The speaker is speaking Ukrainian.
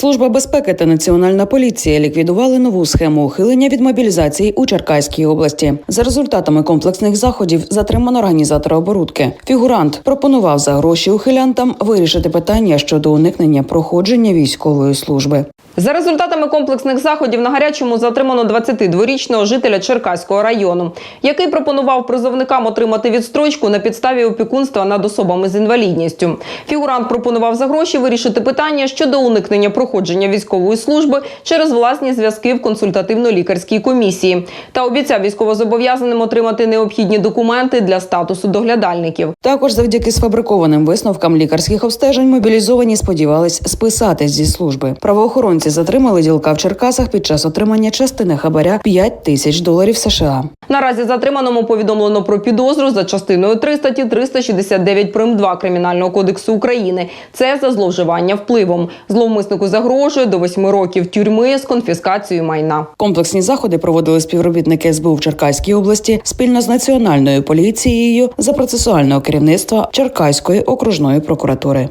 Служба безпеки та національна поліція ліквідували нову схему ухилення від мобілізації у Черкаській області. За результатами комплексних заходів затримано організатора оборудки. Фігурант пропонував за гроші ухилянтам вирішити питання щодо уникнення проходження військової служби. За результатами комплексних заходів на гарячому затримано 22-річного жителя Черкаського району, який пропонував призовникам отримати відстрочку на підставі опікунства над особами з інвалідністю. Фігурант пропонував за гроші вирішити питання щодо уникнення проходження військової служби через власні зв'язки в консультативно-лікарській комісії та обіцяв військовозобов'язаним отримати необхідні документи для статусу доглядальників. Також завдяки сфабрикованим висновкам лікарських обстежень мобілізовані сподівались списатись зі служби. Правоохоронці затримали ділка в Черкасах під час отримання частини хабаря 5 тисяч доларів США. Наразі затриманому повідомлено про підозру за частиною 3 статті 369 прим. 2 Кримінального кодексу України. Це за зловживання впливом. Зловмиснику загрожує до 8 років тюрми з конфіскацією майна. Комплексні заходи проводили співробітники СБУ в Черкаській області спільно з національною поліцією за процесуального керівництва Черкаської окружної прокуратури.